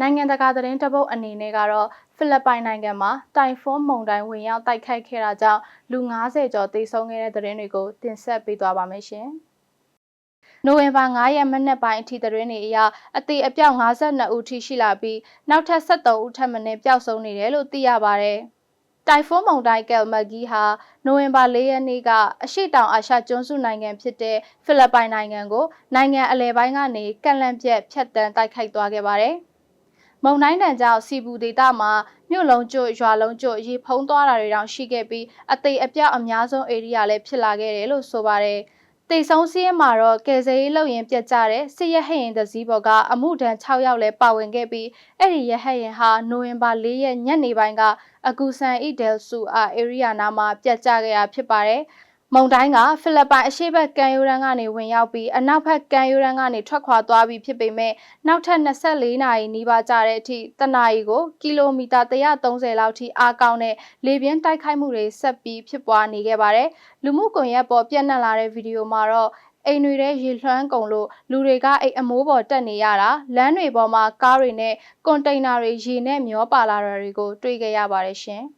နိုင်ငံတကာသတင်းတပုတ်အနေနဲ့ကတော့ဖိလစ်ပိုင်နိုင်ငံမှာတိုင်ဖွန်းမုန်တိုင်းဝင်ရောက်တိုက်ခတ်ခဲ့တာကြောင့်လူ90ကျော်သေဆုံးခဲ့တဲ့သတင်းတွေကိုတင်ဆက်ပေးသွားပါမယ်ရှင်။နိုဝင်ဘာ9ရက်မနက်ပိုင်းအထိသတင်းတွေအရအသေးအပြောက်52ဦးထိရှိလာပြီးနောက်ထပ်73ဦးထပ်မံပျောက်ဆုံးနေတယ်လို့သိရပါဗျ။တိုင်ဖွန်းမုန်တိုင်းကယ်မဂီဟာနိုဝင်ဘာ၄ရက်နေ့ကအရှိတောင်အာရှကျွန်းစုနိုင်ငံဖြစ်တဲ့ဖိလစ်ပိုင်နိုင်ငံကိုနိုင်ငံအလဲပိုင်းကနေကန့်လန့်ပြက်ဖြတ်တန်းတိုက်ခိုက်သွားခဲ့ပါတယ်။ မုံတိုင်းတန်ကြောင့်စီပူဒေသမှာမြို့လုံးကျွတ်ရွာလုံးကျွတ်ရေဖုံးသွားတာတွေတောင်ရှိခဲ့ပြီးအသေးအပြောက်အများဆုံးဧရိယာလည်းဖြစ်လာခဲ့တယ်လို့ဆိုပါတယ်။တေဆုံးစီးရဲမှာတော့ကယ်ဆယ်ရေးလုပ်ရင်ပြတ်ကျတဲ့စစ်ရဟရင်တစည်းဘော်ကအမှုဒဏ်6ယောက်လဲပါဝင်ခဲ့ပြီးအဲ့ဒီရဟရင်ဟာနိုဝင်ဘာ4ရက်ညနေပိုင်းကအကူဆန်အီဒယ်ဆူအာဧရိယာနာမှာပြတ်ကျခဲ့တာဖြစ်ပါတယ်။ မုန်တိုင်းကဖိလစ်ပိုင်အရှေ့ဘက်ကမ်းရိုးတန်းကနေဝင်ရောက်ပြီးအနောက်ဘက်ကမ်းရိုးတန်းကနေထွက်ခွာသွားပြီးဖြစ်ပေမဲ့နောက်ထပ်24နာရီနီးပါးကြာတဲ့အထိတနာရီကိုကီလိုမီတာ130လောက်ထိအားကောင်းတဲ့လေပြင်းတိုက်ခိုက်မှုတွေဆက်ပြီးဖြစ်ပွားနေခဲ့ပါတယ်။လူမှုကွန်ရက်ပေါ်ပြန့်နှံ့လာတဲ့ဗီဒီယိုမှာတော့အိမ်တွေထဲရေလွှမ်းကုန်လို့လူတွေကအိမ်အမိုးပေါ်တက်နေရတာလမ်းတွေပေါ်မှာကားတွေနဲ့ကွန်တိန်နာတွေရေနဲ့မျောပါလာတာတွေကိုတွေ့ကြရပါတယ်ရှင်။